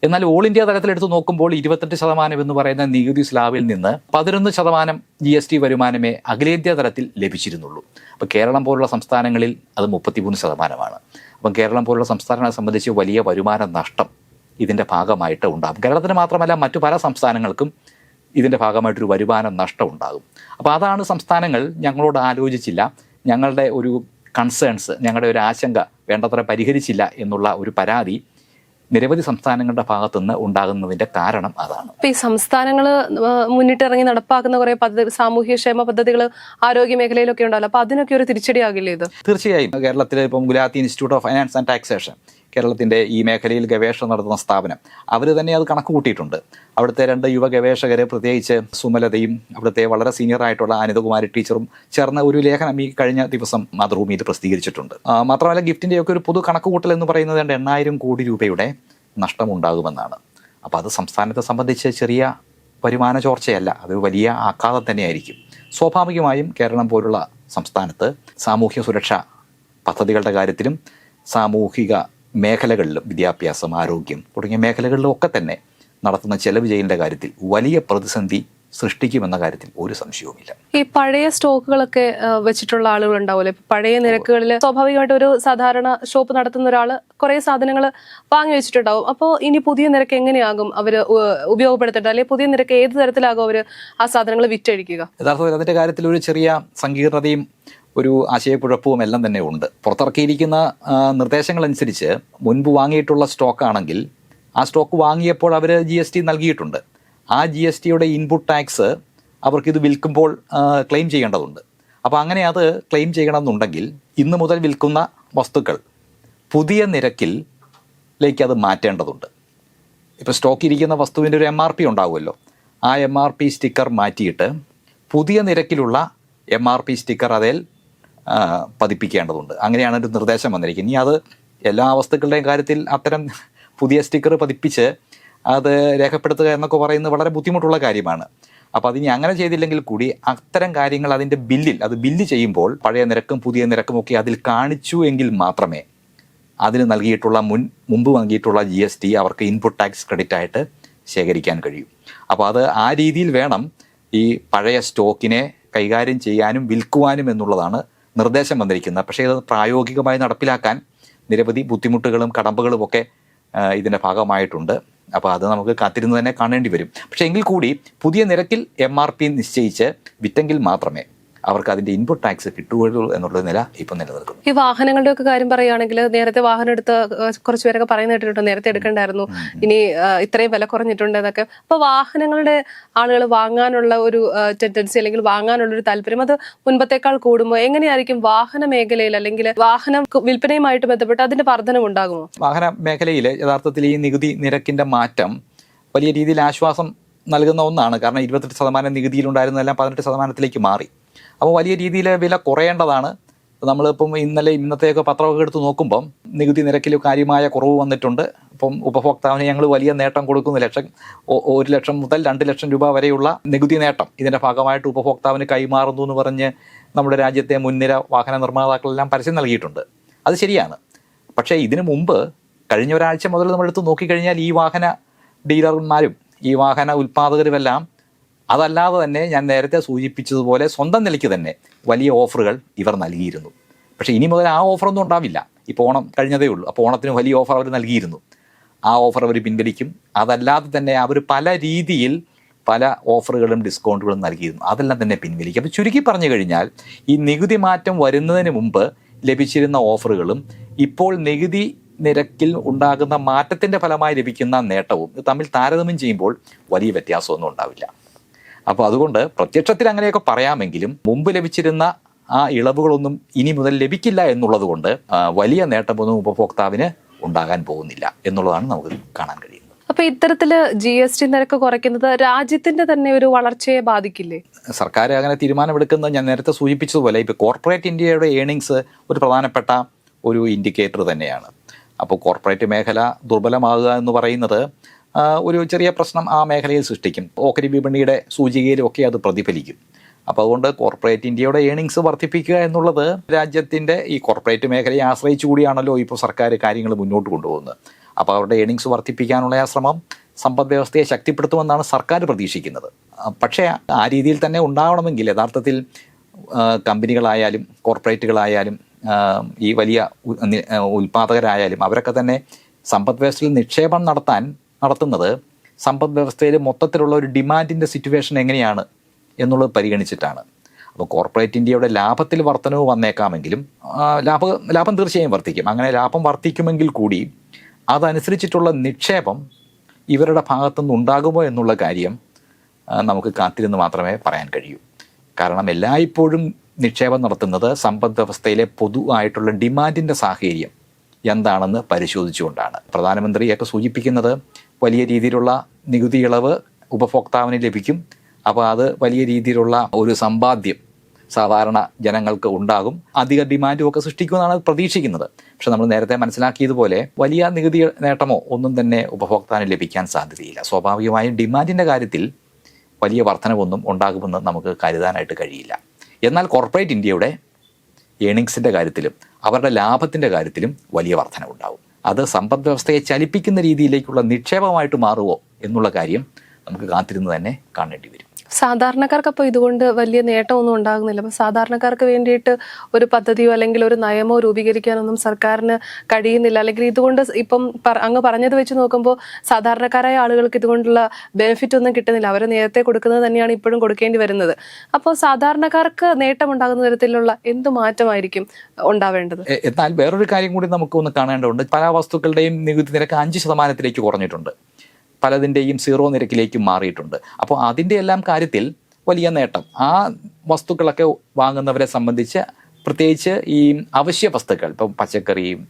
എന്നാൽ ഓൾ ഇന്ത്യ തലത്തിൽ എടുത്ത് നോക്കുമ്പോൾ ഇരുപത്തെട്ട് ശതമാനം എന്ന് പറയുന്ന നികുതി സ്ലാബിൽ നിന്ന് പതിനൊന്ന് ശതമാനം ജി എസ് ടി വരുമാനമേ അഖിലേന്ത്യാ തലത്തിൽ ലഭിച്ചിരുന്നുള്ളൂ. അപ്പോൾ കേരളം പോലുള്ള സംസ്ഥാനങ്ങളിൽ അത് മുപ്പത്തിമൂന്ന് ശതമാനമാണ്. അപ്പം കേരളം പോലുള്ള സംസ്ഥാനങ്ങളെ സംബന്ധിച്ച് വലിയ വരുമാന നഷ്ടം ഇതിന്റെ ഭാഗമായിട്ട് ഉണ്ടാകും. കേരളത്തിന് മാത്രമല്ല മറ്റു പല സംസ്ഥാനങ്ങൾക്കും ഇതിന്റെ ഭാഗമായിട്ടൊരു വരുമാന നഷ്ടം ഉണ്ടാകും അപ്പോൾ അതാണ് സംസ്ഥാനങ്ങൾ ഞങ്ങളോട് ആലോചിച്ചില്ല. ഞങ്ങളുടെ ഒരു കൺസേൺസ് ഞങ്ങളുടെ ഒരു ആശങ്ക വേണ്ടത്ര പരിഹരിച്ചില്ല എന്നുള്ള ഒരു പരാതി നിരവധി സംസ്ഥാനങ്ങളുടെ ഭാഗത്തുനിന്ന് ഉണ്ടാകുന്നതിന്റെ കാരണം അതാണ്. ഇപ്പൊ ഈ സംസ്ഥാനങ്ങൾ മുന്നിട്ടിറങ്ങി നടപ്പാക്കുന്ന കുറെ പദ്ധതി സാമൂഹ്യ ക്ഷേമ പദ്ധതികൾ ആരോഗ്യ മേഖലയിലൊക്കെ ഉണ്ടല്ലോ. അപ്പൊ അതിനൊക്കെ ഒരു തിരിച്ചടിയാകില്ലേ ഇത്? തീർച്ചയായും കേരളത്തിലെ ഇപ്പം Gulati institute of finance and taxation കേരളത്തിന്റെ ഈ മേഖലയിൽ ഗവേഷണം നടത്തുന്ന സ്ഥാപനം. അവർ തന്നെ അത് കണക്ക് കൂട്ടിയിട്ടുണ്ട്. അവിടുത്തെ രണ്ട് യുവ ഗവേഷകർ പ്രത്യേകിച്ച് സുമലതയും അവിടുത്തെ വളരെ സീനിയർ ആയിട്ടുള്ള അനിതകുമാരി ടീച്ചറും ചേർന്ന ഒരു ലേഖനം ഈ കഴിഞ്ഞ ദിവസം മാതൃഭൂമിയിൽ പ്രസിദ്ധീകരിച്ചിട്ടുണ്ട്. മാത്രമല്ല ഗിഫ്റ്റിന്റെയൊക്കെ ഒരു പൊതു കണക്കുകൂട്ടൽ എന്ന് പറയുന്നത് രണ്ട് എണ്ണായിരം കോടി രൂപയുടെ നഷ്ടമുണ്ടാകുമെന്നാണ്. അപ്പോൾ അത് സംസ്ഥാനത്തെ സംബന്ധിച്ച് ചെറിയ വരുമാന ചോർച്ചയല്ല അത് വലിയ ആഘാതം തന്നെയായിരിക്കും. സ്വാഭാവികമായും കേരളം പോലുള്ള സംസ്ഥാനത്ത് സാമൂഹ്യ സുരക്ഷ പദ്ധതികളുടെ കാര്യത്തിലും സാമൂഹിക മേഖലകളിലും വിദ്യാഭ്യാസം ആരോഗ്യം തുടങ്ങിയ മേഖലകളിലും ഒക്കെ തന്നെ നടത്തുന്ന ചെലവ് ചെയ്യലിന്റെ കാര്യത്തിൽ വലിയ പ്രതിസന്ധി സൃഷ്ടിക്കുമെന്ന കാര്യത്തിൽ ഒരു സംശയവുമില്ല. ഈ പഴയ സ്റ്റോക്കുകളൊക്കെ വെച്ചിട്ടുള്ള ആളുകൾ ഉണ്ടാവുമല്ലോ പഴയ നിരക്കുകളിൽ സ്വാഭാവികമായിട്ട് ഒരു സാധാരണ ഷോപ്പ് നടത്തുന്ന ഒരാൾ കുറെ സാധനങ്ങൾ വാങ്ങി വെച്ചിട്ടുണ്ടാവും. അപ്പോൾ ഇനി പുതിയ നിരക്ക് എങ്ങനെയാകും? അവർ ഉപയോഗപ്പെടുത്തേണ്ടത് അല്ലെങ്കിൽ പുതിയ നിരക്ക് ഏത് തരത്തിലാകും അവർ ആ സാധനങ്ങൾ വിറ്റഴിക്കുക? യഥാർത്ഥത്തിൽ അതിന്റെ കാര്യത്തിൽ ഒരു ചെറിയ സങ്കീർണതയും ഒരു ആശയക്കുഴപ്പവും എല്ലാം തന്നെ ഉണ്ട്. പുറത്തിറക്കിയിരിക്കുന്ന നിർദ്ദേശങ്ങളനുസരിച്ച് മുൻപ് വാങ്ങിയിട്ടുള്ള സ്റ്റോക്ക് ആണെങ്കിൽ ആ സ്റ്റോക്ക് വാങ്ങിയപ്പോൾ അവർ ജി എസ് ടി നൽകിയിട്ടുണ്ട്. ആ ജി എസ് ടിയുടെ ഇൻപുട്ട് ടാക്സ് അവർക്കിത് വിൽക്കുമ്പോൾ ക്ലെയിം ചെയ്യേണ്ടതുണ്ട്. അപ്പോൾ അങ്ങനെ അത് ക്ലെയിം ചെയ്യണമെന്നുണ്ടെങ്കിൽ ഇന്ന് മുതൽ വിൽക്കുന്ന വസ്തുക്കൾ പുതിയ നിരക്കിൽ ലേക്ക് അത് മാറ്റേണ്ടതുണ്ട്. ഇപ്പോൾ സ്റ്റോക്ക് ഇരിക്കുന്ന വസ്തുവിന്റെ ഒരു എം ആർ പി ഉണ്ടാവുമല്ലോ. ആ എം ആർ പി സ്റ്റിക്കർ മാറ്റിയിട്ട് പുതിയ നിരക്കിലുള്ള എം ആർ പി സ്റ്റിക്കർ അതിൽ പതിപ്പിക്കേണ്ടതുണ്ട്. അങ്ങനെയാണ് ഒരു നിർദ്ദേശം വന്നിരിക്കുന്നത്. ഇനി അത് എല്ലാ വസ്തുക്കളുടെയും കാര്യത്തിൽ അത്തരം പുതിയ സ്റ്റിക്കർ പതിപ്പിച്ച് അത് രേഖപ്പെടുത്തുക എന്നൊക്കെ പറയുന്നത് വളരെ ബുദ്ധിമുട്ടുള്ള കാര്യമാണ്. അപ്പോൾ അതിനി അങ്ങനെ ചെയ്തില്ലെങ്കിൽ കൂടി അത്തരം കാര്യങ്ങൾ അതിന്റെ ബില്ലിൽ അത് ബില്ല് ചെയ്യുമ്പോൾ പഴയ നിരക്കും പുതിയ നിരക്കും ഒക്കെ അതിൽ കാണിച്ചു എങ്കിൽ മാത്രമേ അതിന് നൽകിയിട്ടുള്ള മുൻ മുമ്പ് നൽകിയിട്ടുള്ള ജി എസ് ടി അവർക്ക് ഇൻപുട്ട് ടാക്സ് ക്രെഡിറ്റ് ആയിട്ട് ശേഖരിക്കാൻ കഴിയും. അപ്പോൾ അത് ആ രീതിയിൽ വേണം ഈ പഴയ സ്റ്റോക്കിനെ കൈകാര്യം ചെയ്യാനും വിൽക്കുവാനും എന്നുള്ളതാണ് നിർദ്ദേശം വന്നിരിക്കുന്നത്. പക്ഷേ ഇത് പ്രായോഗികമായി നടപ്പിലാക്കാൻ നിരവധി ബുദ്ധിമുട്ടുകളും കടമ്പകളും ഒക്കെ ഇതിന്റെ ഭാഗമായിട്ടുണ്ട്. അപ്പോൾ അത് നമുക്ക് കാത്തിരുന്ന് തന്നെ കാണേണ്ടി വരും. പക്ഷേ എങ്കിൽ കൂടി പുതിയ നിരക്കിൽ എം ആർ പി നിശ്ചയിച്ച് വിറ്റെങ്കിൽ മാത്രമേ അവർക്ക് അതിന്റെ ഇൻപുട്ട് ടാക്സ് കിട്ടുകയുള്ളൂ എന്നുള്ള നില ഇപ്പം നിലനിൽക്കുന്നു. ഈ വാഹനങ്ങളുടെ ഒക്കെ കാര്യം പറയുകയാണെങ്കിൽ നേരത്തെ വാഹനം എടുത്ത് കുറച്ച് പേരൊക്കെ പറയുന്ന കേട്ടിട്ടുണ്ട്. നേരത്തെ എടുക്കണ്ടായിരുന്നു. ഇനി ഇത്രയും വില കുറഞ്ഞിട്ടുണ്ട് എന്നൊക്കെ അപ്പൊ വാഹനങ്ങളുടെ ആളുകൾ വാങ്ങാനുള്ള ഒരു ടെൻഡൻസി അല്ലെങ്കിൽ വാങ്ങാനുള്ള ഒരു താല്പര്യം അത് മുൻപത്തേക്കാൾ കൂടുമ്പോൾ എങ്ങനെയായിരിക്കും വാഹന മേഖലയിൽ അല്ലെങ്കിൽ വാഹനം വിൽപ്പനയുമായിട്ട് ബന്ധപ്പെട്ട് അതിന്റെ വർധനം ഉണ്ടാകുമോ? വാഹന മേഖലയിൽ യഥാർത്ഥത്തിൽ ഈ നികുതി നിരക്കിന്റെ മാറ്റം വലിയ രീതിയിൽ ആശ്വാസം നൽകുന്ന ഒന്നാണ്. കാരണം ഇരുപത്തെട്ട് ശതമാനം നികുതിയിലുണ്ടായിരുന്നതെല്ലാം പതിനെട്ട് ശതമാനത്തിലേക്ക് മാറി. അപ്പോൾ വലിയ രീതിയിൽ വില കുറയേണ്ടതാണ്. നമ്മളിപ്പം ഇന്നലെ ഇന്നത്തെയൊക്കെ പത്രമൊക്കെ എടുത്ത് നോക്കുമ്പം നികുതി നിരക്കിൽ കാര്യമായ കുറവ് വന്നിട്ടുണ്ട്. ഇപ്പം ഉപഭോക്താവിന് ഞങ്ങൾ വലിയ നേട്ടം കൊടുക്കുന്നു. ലക്ഷം ഒരു ലക്ഷം മുതൽ രണ്ട് ലക്ഷം രൂപ വരെയുള്ള നികുതി നേട്ടം ഇതിന്റെ ഭാഗമായിട്ട് ഉപഭോക്താവിന് കൈമാറുന്നു എന്ന് പറഞ്ഞ് നമ്മുടെ രാജ്യത്തെ മുൻനിര വാഹന നിർമ്മാതാക്കളെല്ലാം പരസ്യം നൽകിയിട്ടുണ്ട്. അത് ശരിയാണ്. പക്ഷേ ഇതിനു മുമ്പ് കഴിഞ്ഞ ഒരാഴ്ച മുതൽ നമ്മൾ എടുത്ത് നോക്കിക്കഴിഞ്ഞാൽ ഈ വാഹന ഡീലർമാരും ഈ വാഹന ഉൽപ്പാദകരുമെല്ലാം അതല്ലാതെ തന്നെ ഞാൻ നേരത്തെ സൂചിപ്പിച്ചതുപോലെ സ്വന്തം നിലയ്ക്ക് തന്നെ വലിയ ഓഫറുകൾ ഇവർ നൽകിയിരുന്നു. പക്ഷേ ഇനി മുതൽ ആ ഓഫറൊന്നും ഉണ്ടാവില്ല. ഇപ്പോൾ ഓണം കഴിഞ്ഞതേ ഉള്ളൂ. അപ്പോൾ ഓണത്തിന് വലിയ ഓഫർ അവർ നൽകിയിരുന്നു. ആ ഓഫർ അവർ പിൻവലിക്കും. അതല്ലാതെ തന്നെ അവർ പല രീതിയിൽ പല ഓഫറുകളും ഡിസ്കൗണ്ടുകളും നൽകിയിരുന്നു. അതെല്ലാം തന്നെ പിൻവലിക്കും. അപ്പോൾ ചുരുക്കി പറഞ്ഞു കഴിഞ്ഞാൽ ഈ നികുതി മാറ്റം വരുന്നതിന് മുമ്പ് ലഭിച്ചിരുന്ന ഓഫറുകളും ഇപ്പോൾ നികുതി നിരക്കിൽ ഉണ്ടാകുന്ന മാറ്റത്തിന്റെ ഫലമായി ലഭിക്കുന്ന നേട്ടവും തമ്മിൽ താരതമ്യം ചെയ്യുമ്പോൾ വലിയ വ്യത്യാസമൊന്നും ഉണ്ടാവില്ല. അപ്പോൾ അതുകൊണ്ട് പ്രത്യക്ഷത്തിൽ അങ്ങനെയൊക്കെ പറയാമെങ്കിലും മുമ്പ് ലഭിച്ചിരുന്ന ആ ഇളവുകളൊന്നും ഇനി മുതൽ ലഭിക്കില്ല എന്നുള്ളത് കൊണ്ട് വലിയ നേട്ടമൊന്നും ഉപഭോക്താവിന് ഉണ്ടാകാൻ പോകുന്നില്ല എന്നുള്ളതാണ് നമുക്ക് കാണാൻ കഴിയുന്നത്. അപ്പൊ ഇത്തരത്തിൽ ജി എസ് ടി നിരക്ക് കുറയ്ക്കുന്നത് രാജ്യത്തിന്റെ തന്നെ ഒരു വളർച്ചയെ ബാധിക്കില്ലേ? സർക്കാർ അങ്ങനെ തീരുമാനമെടുക്കുന്നത് ഞാൻ നേരത്തെ സൂചിപ്പിച്ചതുപോലെ ഇപ്പൊ കോർപ്പറേറ്റ് ഇന്ത്യയുടെ ഏണിങ്സ് ഒരു പ്രധാനപ്പെട്ട ഒരു ഇൻഡിക്കേറ്റർ തന്നെയാണ്. അപ്പോൾ കോർപ്പറേറ്റ് മേഖല ദുർബലമാകുക എന്ന് പറയുന്നത് ഒരു ചെറിയ പ്രശ്നം ആ മേഖലയിൽ സൃഷ്ടിക്കും. ഓഹരി വിപണിയുടെ സൂചികയിലും ഒക്കെ അത് പ്രതിഫലിക്കും. അപ്പോൾ അതുകൊണ്ട് കോർപ്പറേറ്റ് ഇന്ത്യയുടെ ഏണിങ്സ് വർദ്ധിപ്പിക്കുക എന്നുള്ളത് രാജ്യത്തിന്റെ ഈ കോർപ്പറേറ്റ് മേഖലയെ ആശ്രയിച്ചു കൂടിയാണല്ലോ ഇപ്പോൾ സർക്കാർ കാര്യങ്ങൾ മുന്നോട്ട് കൊണ്ടുപോകുന്നത്. അപ്പോൾ അവരുടെ ഏണിങ്സ് വർദ്ധിപ്പിക്കാനുള്ള ആ ശ്രമം സമ്പദ് വ്യവസ്ഥയെ ശക്തിപ്പെടുത്തുമെന്നാണ് സർക്കാർ പ്രതീക്ഷിക്കുന്നത്. പക്ഷേ ആ രീതിയിൽ തന്നെ ഉണ്ടാവണമെങ്കിൽ യഥാർത്ഥത്തിൽ കമ്പനികളായാലും കോർപ്പറേറ്റുകളായാലും ഈ വലിയ ഉ- നി- ആ, ഉൽപ്പാദകരായാലും അവരൊക്കെ തന്നെ സമ്പദ് വ്യവസ്ഥയിൽ നിക്ഷേപം നടത്താൻ നടത്തുന്നത് സമ്പദ് വ്യവസ്ഥയിൽ മൊത്തത്തിലുള്ള ഒരു ഡിമാൻഡിന്റെ സിറ്റുവേഷൻ എങ്ങനെയാണ് എന്നുള്ളത് പരിഗണിച്ചിട്ടാണ്. അപ്പോൾ കോർപ്പറേറ്റ് ഇന്ത്യയുടെ ലാഭത്തിൽ വർധനവ് വന്നേക്കാമെങ്കിലും ലാഭ ലാഭം തീർച്ചയായും വർദ്ധിക്കും അങ്ങനെ ലാഭം വർദ്ധിക്കുമെങ്കിൽ കൂടി അതനുസരിച്ചിട്ടുള്ള നിക്ഷേപം ഇവരുടെ ഭാഗത്തുനിന്ന് ഉണ്ടാകുമോ എന്നുള്ള കാര്യം നമുക്ക് കാത്തിരുന്ന് മാത്രമേ പറയാൻ കഴിയൂ. കാരണം എല്ലായ്പ്പോഴും നിക്ഷേപം നടത്തുന്നത് സമ്പദ് വ്യവസ്ഥയിലെ പൊതുവായിട്ടുള്ള ഡിമാൻഡിന്റെ സാഹചര്യം എന്താണെന്ന് പരിശോധിച്ചുകൊണ്ടാണ്. പ്രധാനമന്ത്രിയൊക്കെ സൂചിപ്പിക്കുന്നത് വലിയ രീതിയിലുള്ള നികുതി ഇളവ് ഉപഭോക്താവിന് ലഭിക്കും. അപ്പോൾ അത് വലിയ രീതിയിലുള്ള ഒരു സമ്പാദ്യം സാധാരണ ജനങ്ങൾക്ക് ഉണ്ടാകും. അധിക ഡിമാൻഡും ഒക്കെ സൃഷ്ടിക്കുമെന്നാണ് പ്രതീക്ഷിക്കുന്നത്. പക്ഷെ നമ്മൾ നേരത്തെ മനസ്സിലാക്കിയതുപോലെ വലിയ നികുതി നേട്ടമോ ഒന്നും തന്നെ ഉപഭോക്താവിന് ലഭിക്കാൻ സാധ്യതയില്ല. സ്വാഭാവികമായും ഡിമാൻഡിന്റെ കാര്യത്തിൽ വലിയ വർധനവൊന്നും ഉണ്ടാകുമെന്ന് നമുക്ക് കരുതാനായിട്ട് കഴിയില്ല. എന്നാൽ കോർപ്പറേറ്റ് ഇന്ത്യയുടെ ഏണിങ്സിന്റെ കാര്യത്തിലും അവരുടെ ലാഭത്തിന്റെ കാര്യത്തിലും വലിയ വർധന ഉണ്ടാവും അത് സമ്പദ് വ്യവസ്ഥയെ ചലിപ്പിക്കുന്ന രീതിയിലേക്കുള്ള നിക്ഷേപമായിട്ട് മാറുമോ എന്നുള്ള കാര്യം നമുക്ക് കാത്തിരുന്ന് തന്നെ കാണേണ്ടി വരും. സാധാരണക്കാർക്ക് അപ്പോൾ ഇതുകൊണ്ട് വലിയ നേട്ടമൊന്നും ഉണ്ടാകുന്നില്ല. അപ്പം സാധാരണക്കാർക്ക് വേണ്ടിയിട്ട് ഒരു പദ്ധതിയോ അല്ലെങ്കിൽ ഒരു നയമോ രൂപീകരിക്കാനൊന്നും സർക്കാരിന് കഴിയുന്നില്ല. അല്ലെങ്കിൽ ഇതുകൊണ്ട് ഇപ്പം അങ്ങ് പറഞ്ഞത് വെച്ച് നോക്കുമ്പോൾ സാധാരണക്കാരായ ആളുകൾക്ക് ഇതുകൊണ്ടുള്ള ബെനിഫിറ്റ് ഒന്നും കിട്ടുന്നില്ല. അവരെ നേരത്തെ കൊടുക്കുന്നത് തന്നെയാണ് ഇപ്പോഴും കൊടുക്കേണ്ടി വരുന്നത്. അപ്പോൾ സാധാരണക്കാർക്ക് നേട്ടമുണ്ടാകുന്ന തരത്തിലുള്ള എന്ത് മാറ്റമായിരിക്കും ഉണ്ടാവേണ്ടത്? എന്നാൽ വേറൊരു കാര്യം കൂടി നമുക്ക് ഒന്ന് കാണേണ്ടതുണ്ട്. പല വസ്തുക്കളുടെയും നികുതി നിരക്ക് അഞ്ച് ശതമാനത്തിലേക്ക് കുറഞ്ഞിട്ടുണ്ട്. പലതിന്റെയും സീറോ നിരക്കിലേക്ക് മാറിയിട്ടുണ്ട്. അപ്പോൾ അതിന്റെ എല്ലാം കാര്യത്തിൽ വലിയ നേട്ടം. ആ വസ്തുക്കളൊക്കെ വാങ്ങുന്നവരെ സംബന്ധിച്ച് പ്രത്യേകിച്ച് ഈ അവശ്യ വസ്തുക്കൾ ഇപ്പം പച്ചക്കറി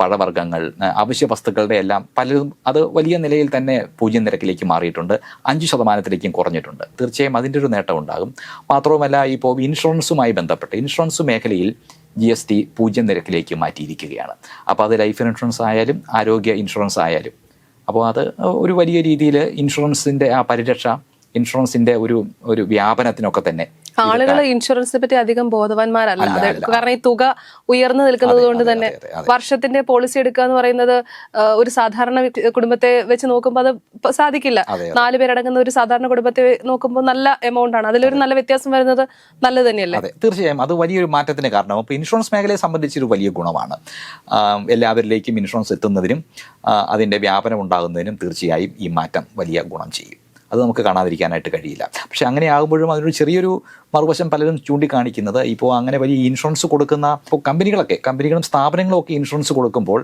പഴവർഗങ്ങൾ അവശ്യ വസ്തുക്കളുടെ എല്ലാം പലതും അത് വലിയ നിലയിൽ തന്നെ പൂജ്യം നിരക്കിലേക്ക് മാറിയിട്ടുണ്ട്. അഞ്ച് ശതമാനത്തിലേക്കും കുറഞ്ഞിട്ടുണ്ട്. തീർച്ചയായും അതിന്റെ ഒരു നേട്ടം ഉണ്ടാകും. മാത്രവുമല്ല ഇപ്പോൾ ഇൻഷുറൻസുമായി ബന്ധപ്പെട്ട് ഇൻഷുറൻസ് മേഖലയിൽ ജി എസ് ടി പൂജ്യം നിരക്കിലേക്ക് മാറ്റിയിരിക്കുകയാണ്. അപ്പോൾ അത് ലൈഫ് ഇൻഷുറൻസ് ആയാലും ആരോഗ്യ ഇൻഷുറൻസ് ആയാലും അപ്പോൾ അത് ഒരു വലിയ രീതിയിൽ ഇൻഷുറൻസിന്റെ ആ പരിരക്ഷ ഇൻഷുറൻസിന്റെ ഒരു ഒരു വ്യാപനത്തിനൊക്കെ തന്നെ ആളുകൾ ഇൻഷുറൻസിനെ പറ്റി അധികം ബോധവാന്മാരല്ല. കാരണം ഈ തുക ഉയർന്നു നിൽക്കുന്നത് കൊണ്ട് തന്നെ. വർഷത്തിന്റെ പോളിസി എടുക്കുക എന്ന് പറയുന്നത് ഒരു സാധാരണ കുടുംബത്തെ വെച്ച് നോക്കുമ്പോൾ അത് സാധിക്കില്ല. നാല് പേരടങ്ങുന്ന ഒരു സാധാരണ കുടുംബത്തെ നോക്കുമ്പോൾ നല്ല എമൗണ്ട് ആണ്. അതിലൊരു നല്ല വ്യത്യാസം വരുന്നത് നല്ലത് തന്നെയല്ലേ? തീർച്ചയായും. അത് വലിയൊരു മാറ്റത്തിന് കാരണം അപ്പോൾ ഇൻഷുറൻസ് മേഖലയെ സംബന്ധിച്ചൊരു വലിയ ഗുണമാണ്. എല്ലാവരിലേക്കും ഇൻഷുറൻസ് എത്തുന്നതിനും അതിന്റെ അതിന്റെ വ്യാപനം ഉണ്ടാകുന്നതിനും തീർച്ചയായും ഈ മാറ്റം വലിയ ഗുണം ചെയ്യും. അത് നമുക്ക് കാണാതിരിക്കാനായിട്ട് കഴിയില്ല. പക്ഷേ അങ്ങനെ ആകുമ്പോഴും അതിനൊരു ചെറിയൊരു മറുവശം പലരും ചൂണ്ടിക്കാണിക്കുന്നത്. ഇപ്പോൾ അങ്ങനെ വലിയ ഇൻഷുറൻസ് കൊടുക്കുന്ന ഇപ്പോൾ കമ്പനികളൊക്കെ കമ്പനികളും സ്ഥാപനങ്ങളും ഒക്കെ ഇൻഷുറൻസ് കൊടുക്കുമ്പോൾ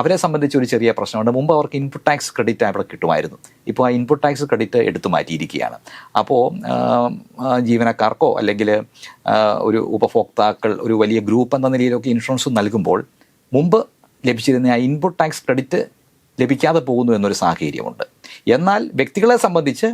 അവരെ സംബന്ധിച്ച് ഒരു ചെറിയ പ്രശ്നമുണ്ട്. മുമ്പ് അവർക്ക് ഇൻപുട്ട് ടാക്സ് ക്രെഡിറ്റ് അവിടെ കിട്ടുമായിരുന്നു. ഇപ്പോൾ ആ ഇൻപുട്ട് ടാക്സ് ക്രെഡിറ്റ് എടുത്തു മാറ്റിയിരിക്കുകയാണ്. അപ്പോൾ ജീവനക്കാർക്കോ അല്ലെങ്കിൽ ഒരു ഉപഭോക്താക്കൾ ഒരു വലിയ ഗ്രൂപ്പ് എന്ന നിലയിലൊക്കെ ഇൻഷുറൻസ് നൽകുമ്പോൾ മുമ്പ് ലഭിച്ചിരുന്ന ആ ഇൻപുട്ട് ടാക്സ് ക്രെഡിറ്റ് ലഭിക്കാതെ പോകുന്നു എന്നൊരു സാഹചര്യമുണ്ട്. എന്നാൽ വ്യക്തികളെ സംബന്ധിച്ച്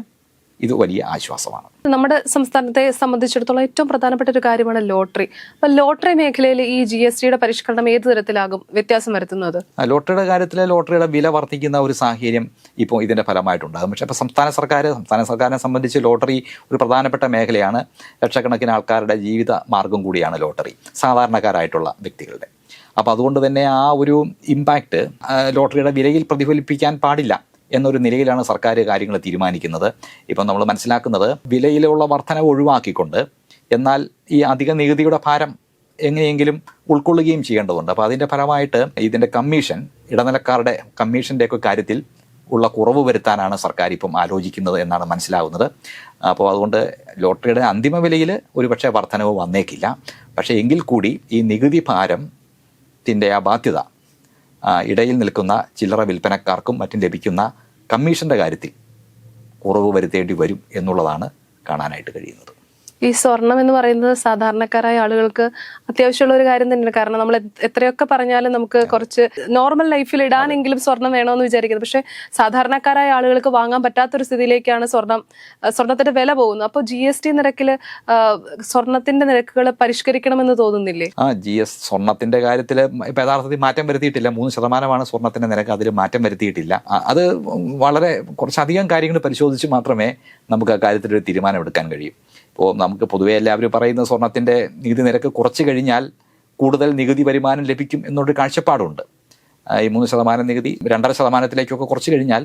ഇത് വലിയ ആശ്വാസമാണ്. നമ്മുടെ സംസ്ഥാനത്തെ സംബന്ധിച്ചിടത്തോളം ഏറ്റവും പ്രധാനപ്പെട്ട ഒരു കാര്യമാണ് ലോട്ടറി. അപ്പൊ ലോട്ടറി മേഖലയിൽ ഈ ജി എസ് ടിയുടെ പരിഷ്കരണം ഏത് തരത്തിലാകും? വ്യത്യാസം വരുത്തുന്നത് ലോട്ടറിയുടെ കാര്യത്തിൽ ലോട്ടറിയുടെ വില വർദ്ധിക്കുന്ന ഒരു സാഹചര്യം ഇപ്പോൾ ഇതിന്റെ ഫലമായിട്ടുണ്ടാകും പക്ഷേ ഇപ്പോൾ സംസ്ഥാന സർക്കാർ സംസ്ഥാന സർക്കാരിനെ സംബന്ധിച്ച് ലോട്ടറി ഒരു പ്രധാനപ്പെട്ട മേഖലയാണ്. ലക്ഷക്കണക്കിന് ആൾക്കാരുടെ ജീവിത മാർഗം കൂടിയാണ് ലോട്ടറി. സാധാരണക്കാരായിട്ടുള്ള വ്യക്തികളുടെ. അപ്പോൾ അതുകൊണ്ട് തന്നെ ആ ഒരു ഇമ്പാക്റ്റ് ലോട്ടറിയുടെ വിലയിൽ പ്രതിഫലിപ്പിക്കാൻ പാടില്ല എന്നൊരു നിലയിലാണ് സർക്കാർ കാര്യങ്ങൾ തീരുമാനിക്കുന്നത്. ഇപ്പം നമ്മൾ മനസ്സിലാക്കുന്നത് വിലയിലുള്ള വർധനവ് ഒഴിവാക്കിക്കൊണ്ട് എന്നാൽ ഈ അധിക നികുതിയുടെ ഭാരം എങ്ങനെയെങ്കിലും ഉൾക്കൊള്ളുകയും ചെയ്യേണ്ടതുണ്ട്. അപ്പോൾ അതിന്റെ ഫലമായിട്ട് ഇതിന്റെ കമ്മീഷൻ ഇടനിലക്കാരുടെ കമ്മീഷന്റെ ഒക്കെ കാര്യത്തിൽ ഉള്ള കുറവ് വരുത്താനാണ് സർക്കാർ ഇപ്പം ആലോചിക്കുന്നത് എന്നാണ് മനസ്സിലാവുന്നത്. അപ്പോൾ അതുകൊണ്ട് ലോട്ടറിയുടെ അന്തിമ വിലയിൽ ഒരുപക്ഷെ വർധനവ് വന്നേക്കില്ല. പക്ഷേ എങ്കിൽ കൂടി ഈ നികുതി ഭാരത്തിന്റെ ആ ബാധ്യത ഇടയിൽ നിൽക്കുന്ന ചില്ലറ വിൽപ്പനക്കാർക്കും മറ്റും ലഭിക്കുന്ന കമ്മീഷന്റെ കാര്യത്തിൽ കുറവ് വരുത്തേണ്ടി വരും എന്നുള്ളതാണ് കാണാനായിട്ട് കഴിയുന്നത്. ഈ സ്വർണം എന്ന് പറയുന്നത് സാധാരണക്കാരായ ആളുകൾക്ക് അത്യാവശ്യമുള്ള ഒരു കാര്യം തന്നെയാണ്. കാരണം നമ്മൾ എത്രയൊക്കെ പറഞ്ഞാലും നമുക്ക് കുറച്ച് നോർമൽ ലൈഫിൽ ഇടാനെങ്കിലും സ്വർണം വേണമെന്ന് വിചാരിക്കുന്നത് പക്ഷെ സാധാരണക്കാരായ ആളുകൾക്ക് വാങ്ങാൻ പറ്റാത്തൊരു സ്ഥിതിയിലേക്കാണ് സ്വർണം സ്വർണത്തിന്റെ വില പോകുന്നത്. അപ്പോൾ ജി എസ് ടി നിരക്കിൽ സ്വർണത്തിന്റെ നിരക്കുകൾ പരിഷ്കരിക്കണമെന്ന് തോന്നുന്നില്ലേ? ആ ജി എസ് സ്വർണത്തിന്റെ കാര്യത്തിൽ യഥാർത്ഥത്തിൽ മാറ്റം വരുത്തിയിട്ടില്ല. മൂന്ന് ശതമാനമാണ് സ്വർണത്തിന്റെ നിരക്ക് അതിൽ മാറ്റം വരുത്തിയിട്ടില്ല. അത് വളരെ കുറച്ചധികം കാര്യങ്ങൾ പരിശോധിച്ച് മാത്രമേ നമുക്ക് ആ കാര്യത്തിൽ ഒരു തീരുമാനം എടുക്കാൻ കഴിയും. ഇപ്പോൾ നമുക്ക് പൊതുവേ എല്ലാവരും പറയുന്ന സ്വർണത്തിന്റെ നികുതി നിരക്ക് കുറച്ച് കഴിഞ്ഞാൽ കൂടുതൽ നികുതി വരുമാനം ലഭിക്കും എന്നൊരു കാഴ്ചപ്പാടുണ്ട്. ഈ മൂന്ന് ശതമാനം നികുതി രണ്ടര ശതമാനത്തിലേക്കൊക്കെ കുറച്ച് കഴിഞ്ഞാൽ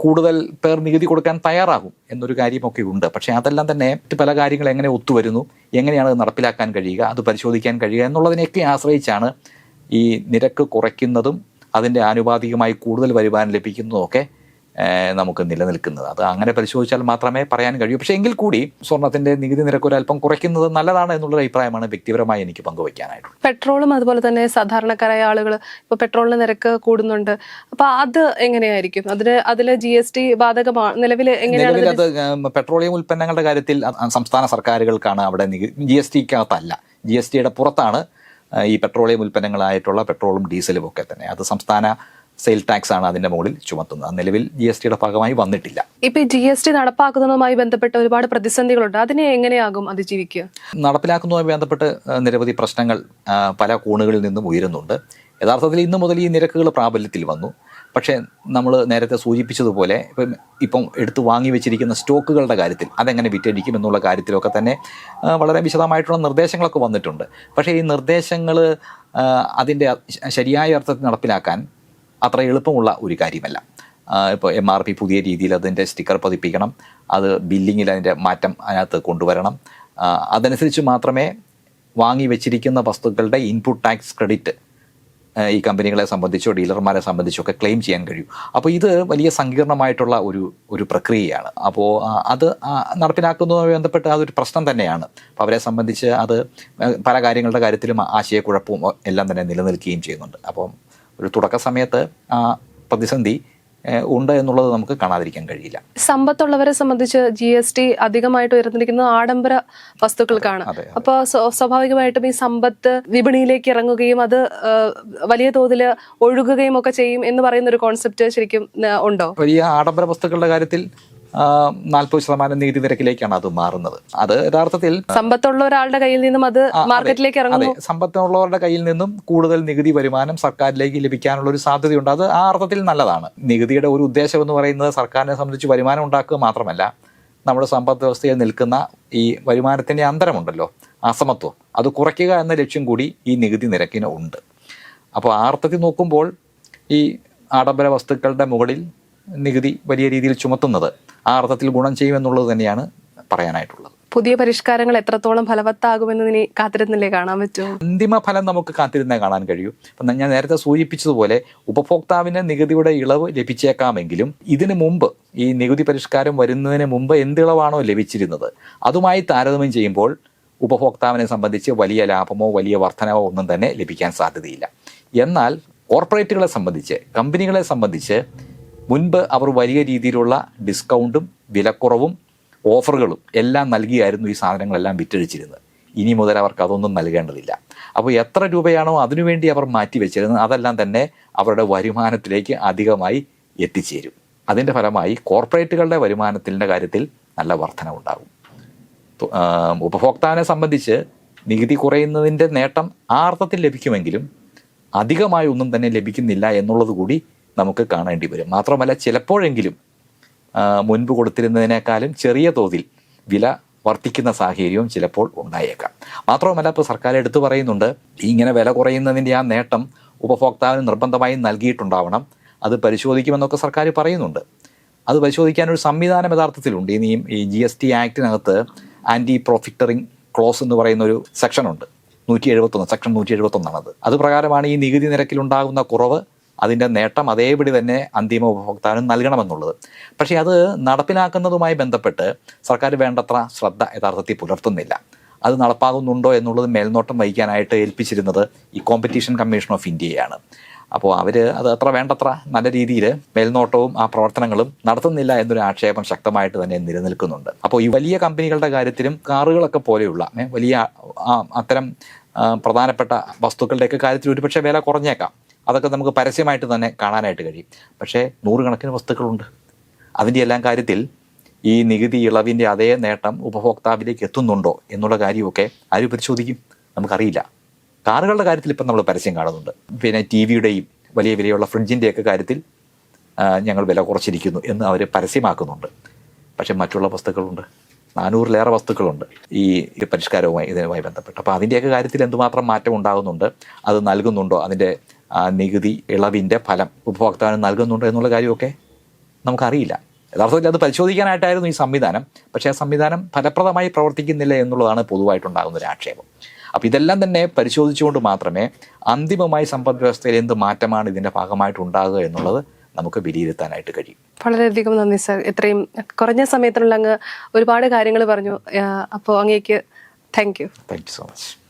കൂടുതൽ പേർ നികുതി കൊടുക്കാൻ തയ്യാറാകും എന്നൊരു കാര്യമൊക്കെ ഉണ്ട്. പക്ഷേ അതെല്ലാം തന്നെ മറ്റ് പല കാര്യങ്ങൾ എങ്ങനെ ഒത്തുവരുന്നു എങ്ങനെയാണ് അത് നടപ്പിലാക്കാൻ കഴിയുക അത് പരിശോധിക്കാൻ കഴിയുക എന്നുള്ളതിനെയൊക്കെ ആശ്രയിച്ചാണ് ഈ നിരക്ക് കുറയ്ക്കുന്നതും അതിന്റെ ആനുപാതികമായി കൂടുതൽ വരുമാനം ലഭിക്കുന്നതും ഒക്കെ ഏഹ്, നമുക്ക് നിലനിൽക്കുന്നത്. അത് അങ്ങനെ പരിശോധിച്ചാൽ മാത്രമേ പറയാൻ കഴിയൂ. പക്ഷേ എങ്കിൽ കൂടി സ്വർണത്തിന്റെ നികുതി നിരക്ക് ഒരല്പം കുറയ്ക്കുന്നത് നല്ലതാണ് എന്നുള്ള അഭിപ്രായമാണ് വ്യക്തിപരമായി എനിക്ക് പങ്കുവയ്ക്കാനായിട്ടുള്ളത് പെട്രോളും അതുപോലെ തന്നെ സാധാരണക്കാരായ ആളുകൾ ഇപ്പൊ പെട്രോളിന് നിരക്ക് കൂടുന്നുണ്ട്. അപ്പൊ അത് എങ്ങനെയായിരിക്കും? അതിന് അതിൽ ജി എസ് ടി ബാധകമാണ് നിലവിൽ എങ്ങനെയാണ് അത് പെട്രോളിയം ഉൽപ്പന്നങ്ങളുടെ കാര്യത്തിൽ സംസ്ഥാന സർക്കാരുകൾക്കാണ് അവിടെ ജി എസ് ടിക്കകത്തല്ല. ജി എസ് ടിയുടെ പുറത്താണ് ഈ പെട്രോളിയം ഉൽപ്പന്നങ്ങളായിട്ടുള്ള പെട്രോളും ഡീസലും ഒക്കെ തന്നെ. അത് സംസ്ഥാന സെയിൽ ടാക്സ് ആണ് അതിന്റെ മുകളിൽ ചുമത്തുന്നത്. നിലവിൽ ജി എസ് ടിയുടെ ഭാഗമായി വന്നിട്ടില്ല. ഇപ്പൊ ജി എസ് ടി നടപ്പാക്കുന്നതുമായി ബന്ധപ്പെട്ട ഒരുപാട് പ്രതിസന്ധികളുണ്ട്. അതിനെ എങ്ങനെയാകും അതിജീവിക്കുക? നടപ്പിലാക്കുന്നതുമായി ബന്ധപ്പെട്ട് നിരവധി പ്രശ്നങ്ങൾ പല കോണുകളിൽ നിന്നും ഉയരുന്നുണ്ട്. യഥാർത്ഥത്തിൽ ഇന്നു മുതൽ ഈ നിരക്കുകൾ പ്രാബല്യത്തിൽ വന്നു. പക്ഷേ നമ്മൾ നേരത്തെ സൂചിപ്പിച്ചതുപോലെ ഇപ്പം ഇപ്പം എടുത്തു വാങ്ങി വെച്ചിരിക്കുന്ന സ്റ്റോക്കുകളുടെ കാര്യത്തിൽ അതെങ്ങനെ വിറ്റഴിക്കും എന്നുള്ള കാര്യത്തിലൊക്കെ തന്നെ വളരെ വിശദമായിട്ടുള്ള നിർദ്ദേശങ്ങളൊക്കെ വന്നിട്ടുണ്ട്. പക്ഷേ ഈ നിർദ്ദേശങ്ങൾ അതിന്റെ ശരിയായ അർത്ഥത്തിൽ നടപ്പിലാക്കാൻ അത്ര എളുപ്പമുള്ള ഒരു കാര്യമല്ല. ഇപ്പോൾ എം ആർ പി പുതിയ രീതിയിൽ അതിന്റെ സ്റ്റിക്കർ പതിപ്പിക്കണം. അത് ബില്ലിങ്ങിൽ അതിന്റെ മാറ്റം അതിനകത്ത് കൊണ്ടുവരണം. അതനുസരിച്ച് മാത്രമേ വാങ്ങി വെച്ചിരിക്കുന്ന വസ്തുക്കളുടെ ഇൻപുട്ട് ടാക്സ് ക്രെഡിറ്റ് ഈ കമ്പനികളെ സംബന്ധിച്ചോ ഡീലർമാരെ സംബന്ധിച്ചോ ഒക്കെ ക്ലെയിം ചെയ്യാൻ കഴിയും. അപ്പോൾ ഇത് വലിയ സങ്കീർണമായിട്ടുള്ള ഒരു ഒരു പ്രക്രിയയാണ്. അപ്പോൾ അത് നടപ്പിലാക്കുന്നതുമായി ബന്ധപ്പെട്ട് അതൊരു പ്രശ്നം തന്നെയാണ്. അപ്പോൾ അവരെ സംബന്ധിച്ച് അത് പല കാര്യങ്ങളുടെ കാര്യത്തിലും ആശയക്കുഴപ്പവും എല്ലാം തന്നെ നിലനിൽക്കുകയും ചെയ്യുന്നുണ്ട്. അപ്പം ഒരു തുടക്ക സമയത്ത് ആ പ്രതിസന്ധി ഉണ്ട് എന്നുള്ളത് നമുക്ക് കാണാതിരിക്കാൻ കഴിയില്ല. സമ്പത്തുള്ളവരെ സംബന്ധിച്ച് ജി എസ് ടി അധികമായിട്ട് ഉയർന്നിരിക്കുന്നത് ആഡംബര വസ്തുക്കൾക്കാണ്. അതെ, അപ്പൊ സ്വ- സ്വാഭാവികമായിട്ടും ഈ സമ്പത്ത് വിപണിയിലേക്ക് ഇറങ്ങുകയും അത് വലിയ തോതിൽ ഒഴുകുകയും ഒക്കെ ചെയ്യും എന്ന് പറയുന്ന ഒരു കോൺസെപ്റ്റ് ശരിക്കും ഉണ്ടോ? ഈ ആഡംബര വസ്തുക്കളുടെ കാര്യത്തിൽ നാൽപ്പത് ശതമാനം നീതി നിരക്കിലേക്കാണ് അത് മാറുന്നത്. അത് യഥാർത്ഥത്തിൽ സമ്പത്തുള്ള ഒരാളുടെ കയ്യിൽ നിന്നും അത് മാർക്കറ്റിലേക്ക് അതെ. സമ്പത്തുള്ളവരുടെ കയ്യിൽ നിന്നും കൂടുതൽ നികുതി വരുമാനം സർക്കാരിലേക്ക് ലഭിക്കാനുള്ള ഒരു സാധ്യതയുണ്ട്. അത് ആ അർത്ഥത്തിൽ നല്ലതാണ്. നികുതിയുടെ ഒരു ഉദ്ദേശം എന്ന് പറയുന്നത് സർക്കാരിനെ സംബന്ധിച്ച് വരുമാനം ഉണ്ടാക്കുക മാത്രമല്ല നമ്മുടെ സമ്പദ് വ്യവസ്ഥയിൽ നിൽക്കുന്ന ഈ വരുമാനത്തിന്റെ അന്തരമുണ്ടല്ലോ അസമത്വം. അത് കുറയ്ക്കുക എന്ന ലക്ഷ്യം കൂടി ഈ നികുതി നിരക്കിന് ഉണ്ട്. അപ്പോൾ ആ അർത്ഥത്തിൽ നോക്കുമ്പോൾ ഈ ആഡംബര വസ്തുക്കളുടെ മുകളിൽ നികുതി വലിയ രീതിയിൽ ചുമത്തുന്നത് ആ അർത്ഥത്തിൽ ഗുണം ചെയ്യുമെന്നുള്ളത് തന്നെയാണ് പറയാനായിട്ടുള്ളത്. പുതിയ പരിഷ്കാരങ്ങൾ എത്രത്തോളം ഫലവത്താകുമെന്ന് ഇനി കാത്തിരുന്നില്ലേ കാണാൻ പറ്റുമോ അന്തിമ ഫലം നമുക്ക് കാത്തിരുന്നേ കാണാൻ കഴിയൂ. അപ്പം ഞാൻ നേരത്തെ സൂചിപ്പിച്ചതുപോലെ ഉപഭോക്താവിന് നികുതിയുടെ ഇളവ് ലഭിച്ചേക്കാമെങ്കിലും ഇതിനു മുമ്പ് ഈ നികുതി പരിഷ്കാരം വരുന്നതിന് മുമ്പ് എന്തിളവാണോ ലഭിച്ചിരുന്നത്? അതുമായി താരതമ്യം ചെയ്യുമ്പോൾ ഉപഭോക്താവിനെ സംബന്ധിച്ച് വലിയ ലാഭമോ വലിയ വർധനവോ ഒന്നും തന്നെ ലഭിക്കാൻ സാധ്യതയില്ല. എന്നാൽ കോർപ്പറേറ്റുകളെ സംബന്ധിച്ച് കമ്പനികളെ സംബന്ധിച്ച് മുൻപ് അവർ വലിയ രീതിയിലുള്ള ഡിസ്കൗണ്ടും വിലക്കുറവും ഓഫറുകളും എല്ലാം നൽകിയായിരുന്നു ഈ സാധനങ്ങളെല്ലാം വിറ്റഴിച്ചിരുന്നത്. ഇനി മുതൽ അവർക്ക് അതൊന്നും നൽകേണ്ടതില്ല. അപ്പോൾ എത്ര രൂപയാണോ അതിനുവേണ്ടി അവർ മാറ്റി വെച്ചിരുന്നത് അതെല്ലാം തന്നെ അവരുടെ വരുമാനത്തിലേക്ക് അധികമായി എത്തിച്ചേരും. അതിന്റെ ഫലമായി കോർപ്പറേറ്റുകളുടെ വരുമാനത്തിന്റെ കാര്യത്തിൽ നല്ല വർധനവുണ്ടാകും. ഉപഭോക്താവിനെ സംബന്ധിച്ച് നികുതി കുറയുന്നതിന്റെ നേട്ടം ആർത്ഥത്തിൽ ലഭിക്കുമെങ്കിലും അധികമായി ഒന്നും തന്നെ ലഭിക്കുന്നില്ല എന്നുള്ളത് കൂടി നമുക്ക് കാണേണ്ടി വരും. മാത്രമല്ല ചിലപ്പോഴെങ്കിലും മുൻപ് കൊടുത്തിരുന്നതിനേക്കാളും ചെറിയ തോതിൽ വില വർദ്ധിക്കുന്ന സാഹചര്യവും ചിലപ്പോൾ ഉണ്ടായേക്കാം. മാത്രവുമല്ല ഇപ്പോൾ സർക്കാർ എടുത്തു പറയുന്നുണ്ട് ഇങ്ങനെ വില കുറയുന്നതിന്റെ ആ നേട്ടം ഉപഭോക്താവിന് നിർബന്ധമായും നൽകിയിട്ടുണ്ടാവണം. അത് പരിശോധിക്കുമെന്നൊക്കെ സർക്കാർ പറയുന്നുണ്ട്. അത് പരിശോധിക്കാനൊരു സംവിധാനം യഥാർത്ഥത്തിലുണ്ട്. ഇനിയും ഈ ജി എസ് ടി ആക്ടിനകത്ത് ആന്റി പ്രോഫിറ്ററിംഗ് ക്ലോസ് എന്ന് പറയുന്ന ഒരു സെക്ഷനുണ്ട്. നൂറ്റി എഴുപത്തൊന്ന് സെക്ഷൻ നൂറ്റി എഴുപത്തൊന്നാണത്. അത് പ്രകാരമാണ് ഈ നികുതി നിരക്കിലുണ്ടാകുന്ന കുറവ് അതിന്റെ നേട്ടം അതേപടി തന്നെ അന്തിമ ഉപഭോക്താവിന് നൽകണമെന്നുള്ളത്. പക്ഷേ അത് നടപ്പിലാക്കുന്നതുമായി ബന്ധപ്പെട്ട് സർക്കാർ വേണ്ടത്ര ശ്രദ്ധ യഥാർത്ഥത്തിൽ പുലർത്തുന്നില്ല. അത് നടപ്പാകുന്നുണ്ടോ എന്നുള്ളത് മേൽനോട്ടം വഹിക്കാനായിട്ട് ഏൽപ്പിച്ചിരുന്നത് ഈ കോമ്പറ്റീഷൻ കമ്മീഷൻ ഓഫ് ഇന്ത്യയാണ് അപ്പോൾ അവർ അത് അത്ര വേണ്ടത്ര നല്ല രീതിയിൽ മേൽനോട്ടവും ആ പ്രവർത്തനങ്ങളും നടത്തുന്നില്ല എന്നൊരു ആക്ഷേപം ശക്തമായിട്ട് തന്നെ നിലനിൽക്കുന്നുണ്ട്. അപ്പോൾ ഈ വലിയ കമ്പനികളുടെ കാര്യത്തിലും കാറുകളൊക്കെ പോലെയുള്ള വലിയ അത്തരം പ്രധാനപ്പെട്ട വസ്തുക്കളുടെയൊക്കെ കാര്യത്തിൽ ഒരുപക്ഷെ വില കുറഞ്ഞേക്കാം. അതൊക്കെ നമുക്ക് പരസ്യമായിട്ട് തന്നെ കാണാനായിട്ട് കഴിയും. പക്ഷേ നൂറുകണക്കിന് വസ്തുക്കളുണ്ട്. അതിന്റെ എല്ലാം കാര്യത്തിൽ ഈ നികുതി ഇളവിന്റെ അതേ നേട്ടം ഉപഭോക്താവിലേക്ക് എത്തുന്നുണ്ടോ എന്നുള്ള കാര്യമൊക്കെ ആര് പരിശോധിക്കും? നമുക്കറിയില്ല. കാറുകളുടെ കാര്യത്തിൽ ഇപ്പം നമ്മൾ പരസ്യം കാണുന്നുണ്ട്. പിന്നെ ടി വിയുടെയും വലിയ വിലയുള്ള ഫ്രിഡ്ജിന്റെയൊക്കെ കാര്യത്തിൽ ഞങ്ങൾ വില കുറച്ചിരിക്കുന്നു എന്ന് അവർ പരസ്യമാക്കുന്നുണ്ട്. പക്ഷേ മറ്റുള്ള വസ്തുക്കളുണ്ട്. നാനൂറിലേറെ വസ്തുക്കളുണ്ട് ഈ പരിഷ്കാരവുമായി ഇതിനുമായി ബന്ധപ്പെട്ട്. അപ്പോൾ അതിന്റെയൊക്കെ കാര്യത്തിൽ എന്തുമാത്രം മാറ്റം ഉണ്ടാകുന്നുണ്ട്? അത് നൽകുന്നുണ്ടോ? അതിന്റെ ആ, നികുതി ഇളവിന്റെ ഫലം ഉപഭോക്താവിന് നൽകുന്നുണ്ടോ എന്നുള്ള കാര്യമൊക്കെ നമുക്കറിയില്ല. യഥാർത്ഥത്തിൽ അത് പരിശോധിക്കാനായിട്ടായിരുന്നു ഈ സംവിധാനം. പക്ഷേ ആ സംവിധാനം ഫലപ്രദമായി പ്രവർത്തിക്കുന്നില്ല എന്നുള്ളതാണ് പൊതുവായിട്ടുണ്ടാകുന്ന ഒരു ആക്ഷേപം. അപ്പോൾ ഇതെല്ലാം തന്നെ പരിശോധിച്ചുകൊണ്ട് മാത്രമേ അന്തിമമായി സമ്പദ് വ്യവസ്ഥയിൽ എന്ത് മാറ്റമാണ് ഇതിന്റെ ഭാഗമായിട്ട് ഉണ്ടാകുക എന്നുള്ളത് നമുക്ക് വിലയിരുത്താനായിട്ട് കഴിയും. വളരെയധികം നന്ദി സർ. ഇത്രയും കുറഞ്ഞ സമയത്തിനുള്ള അങ്ങ് ഒരുപാട് കാര്യങ്ങൾ പറഞ്ഞു. അപ്പോൾ അങ്ങേക്ക് thank you thank you so much